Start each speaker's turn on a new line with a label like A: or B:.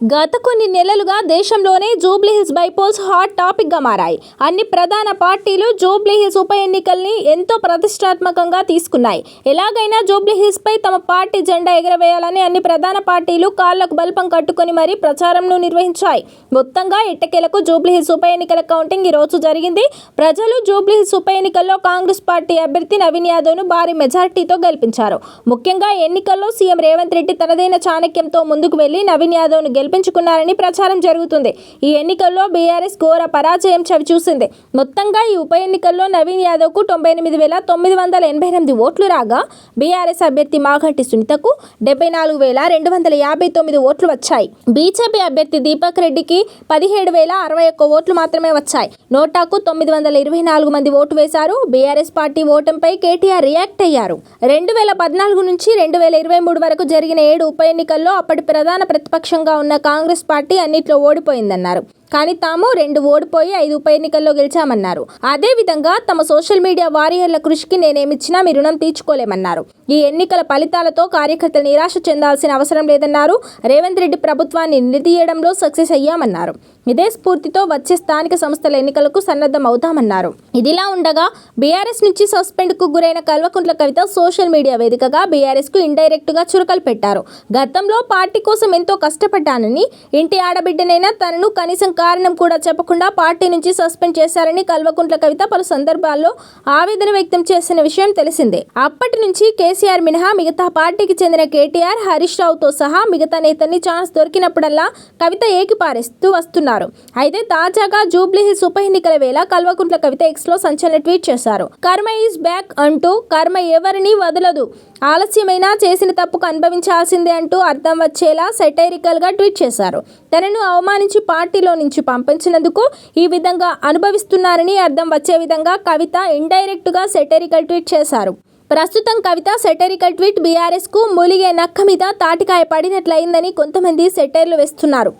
A: గత కొన్ని నెలలుగా దేశంలోనే జూబ్లీహిల్స్ బైపోల్స్ హాట్ టాపిక్గా మారాయి. అన్ని ప్రధాన పార్టీలు జూబ్లీహిల్స్ ఉప ఎన్నికల్ని ఎంతో ప్రతిష్టాత్మకంగా తీసుకున్నాయి. ఎలాగైనా జూబ్లీహిల్స్ పై తమ పార్టీ జెండా ఎగరవేయాలని అన్ని ప్రధాన పార్టీలు కాళ్ళకు బల్పం కట్టుకొని మరీ ప్రచారంను నిర్వహించాయి. మొత్తంగా ఎట్టకేలకు జూబ్లీహిల్స్ ఉప ఎన్నికల కౌంటింగ్ ఈ రోజు జరిగింది. ప్రజలు జూబ్లీహిల్స్ ఉప ఎన్నికల్లో కాంగ్రెస్ పార్టీ అభ్యర్థి నవీన్ యాదవ్ను భారీ మెజార్టీతో గెలిపించారు. ముఖ్యంగా ఎన్నికల్లో సీఎం రేవంత్ రెడ్డి తనదైన చాణక్యంతో ముందుకు వెళ్ళి నవీన్ యాదవ్ను గెలిపించుకున్నారని ప్రచారం జరుగుతుంది. ఈ ఎన్నికల్లో బీఆర్ఎస్ ఘోర పరాజయం చవిచూసింది. మొత్తంగా ఈ ఉప ఎన్నికల్లో నవీన్ యాదవ్కు తొంభై ఎనిమిది వేల తొమ్మిది వందల ఎనభై ఎనిమిది ఓట్లు రాగా బీఆర్ఎస్ అభ్యర్థి మాగంటి సునీతకు డెబ్బై నాలుగు వేల రెండు వందల యాభై తొమ్మిది ఓట్లు వచ్చాయి. బీజేపీ అభ్యర్థి దీపక్ రెడ్డికి పదిహేడు వేల అరవై ఒక్క ఓట్లు మాత్రమే వచ్చాయి. నోటాకు తొమ్మిది వందల ఇరవై నాలుగు మంది ఓటు వేశారు. బీఆర్ఎస్ పార్టీ ఓటంపై కేటీఆర్ రియాక్ట్ అయ్యారు. రెండు వేల పద్నాలుగు నుంచి రెండు వేల ఇరవై మూడు వరకు జరిగిన ఏడు ఉప ఎన్నికల్లో అప్పటి ప్రధాన ప్రతిపక్షంగా ఉన్న కాంగ్రెస్ పార్టీ అన్నిట్లో ఓడిపోయిందన్నారు. కానీ తాము రెండు ఓడిపోయి ఐదు ఉప ఎన్నికల్లో గెలిచామన్నారు. అదేవిధంగా తమ సోషల్ మీడియా వారియర్ల కృషికి నేనేమిచ్చినా మీ రుణం తీర్చుకోలేమన్నారు. ఈ ఎన్నికల ఫలితాలతో కార్యకర్తలు నిరాశ చెందాల్సిన అవసరం లేదన్నారు. రేవంత్ రెడ్డి ప్రభుత్వాన్ని నిలదీయడంలో సక్సెస్ అయ్యామన్నారు. ఇదే స్ఫూర్తితో వచ్చే స్థానిక సంస్థల ఎన్నికలకు సన్నద్ధం అవుతామన్నారు ఇదిలా ఉండగా బీఆర్ఎస్ నుంచి సస్పెండ్కు గురైన కల్వకుంట్ల కవిత సోషల్ మీడియా వేదికగా బీఆర్ఎస్కు ఇండైరెక్ట్గా ఇండైరెక్ట్ చురకలు పెట్టారు. గతంలో పార్టీ కోసం ఎంతో కష్టపడ్డానని ఇంటి ఆడబిడ్డనైనా తనను కనీసం కారణం కూడా చెప్పకుండా పార్టీ నుంచి సస్పెండ్ చేశారని కల్వకుంట్ల కవిత పలు సందర్భాల్లో ఆవేదన వ్యక్తం చేసిన విషయం తెలిసిందే. అప్పటి నుంచి కేసీఆర్ మినహా మిగతా పార్టీకి చెందిన కేటీఆర్ హరీష్ రావుతో సహా మిగతా నేతల్ని ఛాన్స్ దొరికినప్పుడల్లా కవిత ఏకిపారేస్తూ వస్తున్నారు. అయితే తాజాగా జూబ్లీహిల్స్ ఉప ఎన్నికల వేళ కల్వకుంట్ల కవిత ఎక్స్లో సంచలన ట్వీట్ చేశారు. కర్మ ఈజ్ బ్యాక్ అంటూ కర్మ ఎవరిని వదలదు. ఆలస్యమైనా చేసిన తప్పుకు అనుభవించాల్సిందే అంటూ అర్థం వచ్చేలా సెటైరికల్గా ట్వీట్ చేశారు. తనను అవమానించి పార్టీలో నుంచి పంపించినందుకు ఈ విధంగా అనుభవిస్తున్నారని అర్థం వచ్చే విధంగా కవిత ఇండైరెక్ట్గా సెటరికల్ ట్వీట్ చేశారు. ప్రస్తుతం కవిత సెటరికల్ ట్వీట్ బీఆర్ఎస్కు మూలిగే నక్క మీద తాటికాయ పడినట్లయిందని కొంతమంది సెటైర్లు వేస్తున్నారు.